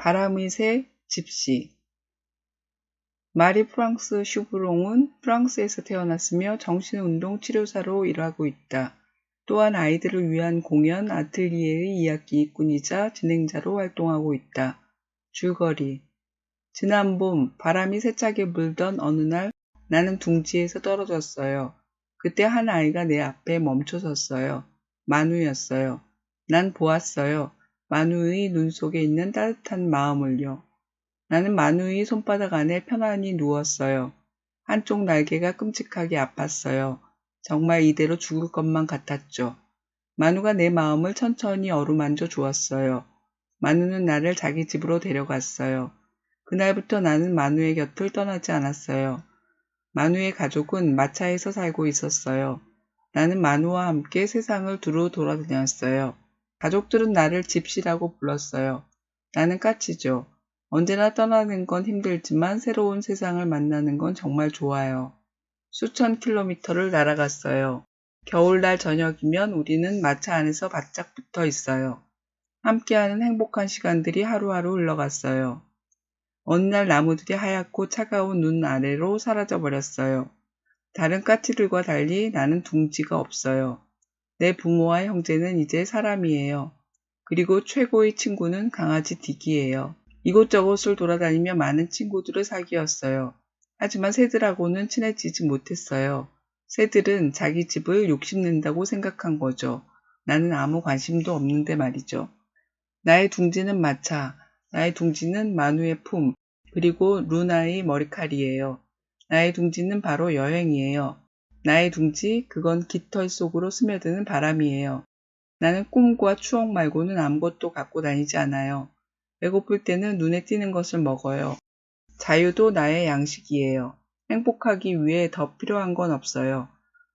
바람의 새 집시 마리 프랑스 슈브롱은 프랑스에서 태어났으며 정신운동 치료사로 일하고 있다. 또한 아이들을 위한 공연 아틀리에의 2학기 일꾼이자 진행자로 활동하고 있다. 줄거리 지난 봄 바람이 세차게 불던 어느 날 나는 둥지에서 떨어졌어요. 그때 한 아이가 내 앞에 멈춰 섰어요. 만우였어요. 난 보았어요. 만우의 눈 속에 있는 따뜻한 마음을요. 나는 만우의 손바닥 안에 편안히 누웠어요. 한쪽 날개가 끔찍하게 아팠어요. 정말 이대로 죽을 것만 같았죠. 만우가 내 마음을 천천히 어루만져 주었어요. 만우는 나를 자기 집으로 데려갔어요. 그날부터 나는 만우의 곁을 떠나지 않았어요. 만우의 가족은 마차에서 살고 있었어요. 나는 만우와 함께 세상을 두루 돌아다녔어요. 가족들은 나를 집시라고 불렀어요. 나는 까치죠. 언제나 떠나는 건 힘들지만 새로운 세상을 만나는 건 정말 좋아요. 수천 킬로미터를 날아갔어요. 겨울날 저녁이면 우리는 마차 안에서 바짝 붙어 있어요. 함께하는 행복한 시간들이 하루하루 흘러갔어요. 어느 날 나무들이 하얗고 차가운 눈 아래로 사라져 버렸어요. 다른 까치들과 달리 나는 둥지가 없어요. 내 부모와 형제는 이제 사람이에요. 그리고 최고의 친구는 강아지 디기예요. 이곳저곳을 돌아다니며 많은 친구들을 사귀었어요. 하지만 새들하고는 친해지지 못했어요. 새들은 자기 집을 욕심낸다고 생각한 거죠. 나는 아무 관심도 없는데 말이죠. 나의 둥지는 마차, 나의 둥지는 만우의 품, 그리고 루나의 머리칼이에요. 나의 둥지는 바로 여행이에요. 나의 둥지, 그건 깃털 속으로 스며드는 바람이에요. 나는 꿈과 추억 말고는 아무것도 갖고 다니지 않아요. 배고플 때는 눈에 띄는 것을 먹어요. 자유도 나의 양식이에요. 행복하기 위해 더 필요한 건 없어요.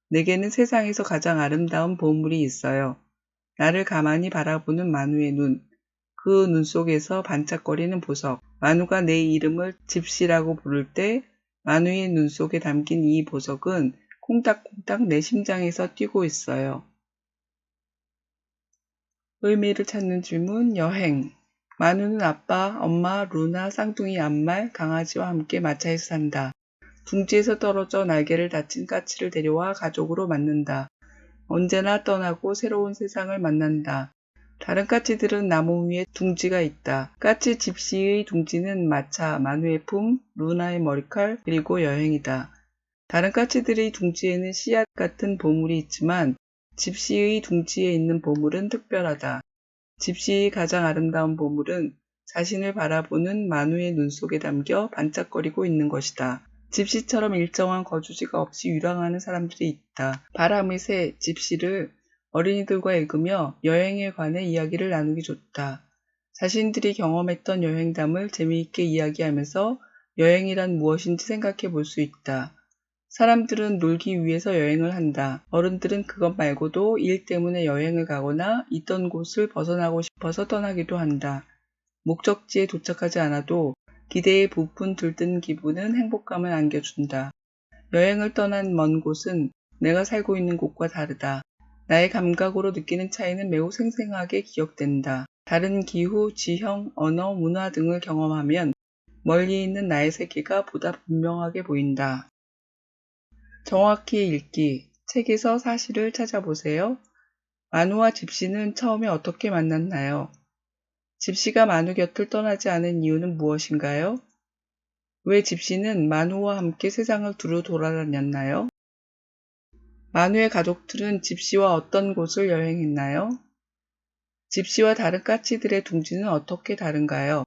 내게는 세상에서 가장 아름다운 보물이 있어요. 나를 가만히 바라보는 만우의 눈, 그 눈 속에서 반짝거리는 보석, 만우가 내 이름을 집시라고 부를 때 만우의 눈 속에 담긴 이 보석은 콩닥콩닥 내 심장에서 뛰고 있어요. 의미를 찾는 질문, 여행. 만우는 아빠, 엄마, 루나, 쌍둥이 암말, 강아지와 함께 마차에서 산다. 둥지에서 떨어져 날개를 다친 까치를 데려와 가족으로 만든다. 언제나 떠나고 새로운 세상을 만난다. 다른 까치들은 나무 위에 둥지가 있다. 까치 집시의 둥지는 마차, 만우의 품, 루나의 머리칼, 그리고 여행이다. 다른 까치들의 둥지에는 씨앗 같은 보물이 있지만 집시의 둥지에 있는 보물은 특별하다. 집시의 가장 아름다운 보물은 자신을 바라보는 만우의 눈 속에 담겨 반짝거리고 있는 것이다. 집시처럼 일정한 거주지가 없이 유랑하는 사람들이 있다. 바람의 새, 집시를 어린이들과 읽으며 여행에 관해 이야기를 나누기 좋다. 자신들이 경험했던 여행담을 재미있게 이야기하면서 여행이란 무엇인지 생각해 볼 수 있다. 사람들은 놀기 위해서 여행을 한다. 어른들은 그것 말고도 일 때문에 여행을 가거나 있던 곳을 벗어나고 싶어서 떠나기도 한다. 목적지에 도착하지 않아도 기대에 부푼 들뜬 기분은 행복감을 안겨준다. 여행을 떠난 먼 곳은 내가 살고 있는 곳과 다르다. 나의 감각으로 느끼는 차이는 매우 생생하게 기억된다. 다른 기후, 지형, 언어, 문화 등을 경험하면 멀리 있는 나의 세계가 보다 분명하게 보인다. 정확히 읽기. 책에서 사실을 찾아보세요. 만우와 집시는 처음에 어떻게 만났나요? 집시가 만우 곁을 떠나지 않은 이유는 무엇인가요? 왜 집시는 만우와 함께 세상을 두루 돌아다녔나요? 만우의 가족들은 집시와 어떤 곳을 여행했나요? 집시와 다른 까치들의 둥지는 어떻게 다른가요?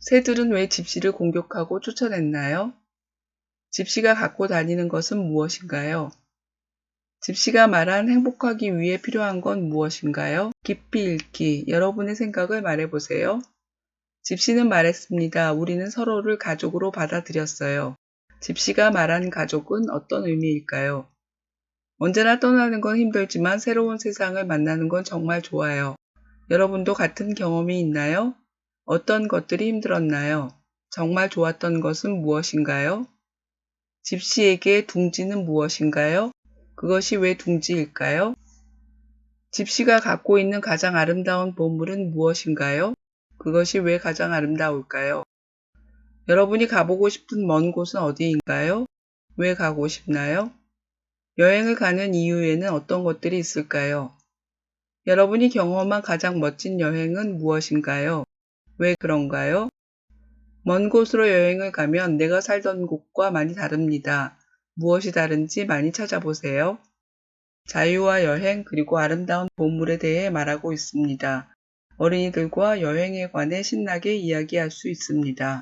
새들은 왜 집시를 공격하고 쫓아냈나요? 집시가 갖고 다니는 것은 무엇인가요? 집시가 말한 행복하기 위해 필요한 건 무엇인가요? 깊이 읽기. 여러분의 생각을 말해보세요. 집시는 말했습니다. 우리는 서로를 가족으로 받아들였어요. 집시가 말한 가족은 어떤 의미일까요? 언제나 떠나는 건 힘들지만 새로운 세상을 만나는 건 정말 좋아요. 여러분도 같은 경험이 있나요? 어떤 것들이 힘들었나요? 정말 좋았던 것은 무엇인가요? 집시에게 둥지는 무엇인가요? 그것이 왜 둥지일까요? 집시가 갖고 있는 가장 아름다운 보물은 무엇인가요? 그것이 왜 가장 아름다울까요? 여러분이 가보고 싶은 먼 곳은 어디인가요? 왜 가고 싶나요? 여행을 가는 이유에는 어떤 것들이 있을까요? 여러분이 경험한 가장 멋진 여행은 무엇인가요? 왜 그런가요? 먼 곳으로 여행을 가면 내가 살던 곳과 많이 다릅니다. 무엇이 다른지 많이 찾아보세요. 자유와 여행 그리고 아름다운 보물에 대해 말하고 있습니다. 어린이들과 여행에 관해 신나게 이야기할 수 있습니다.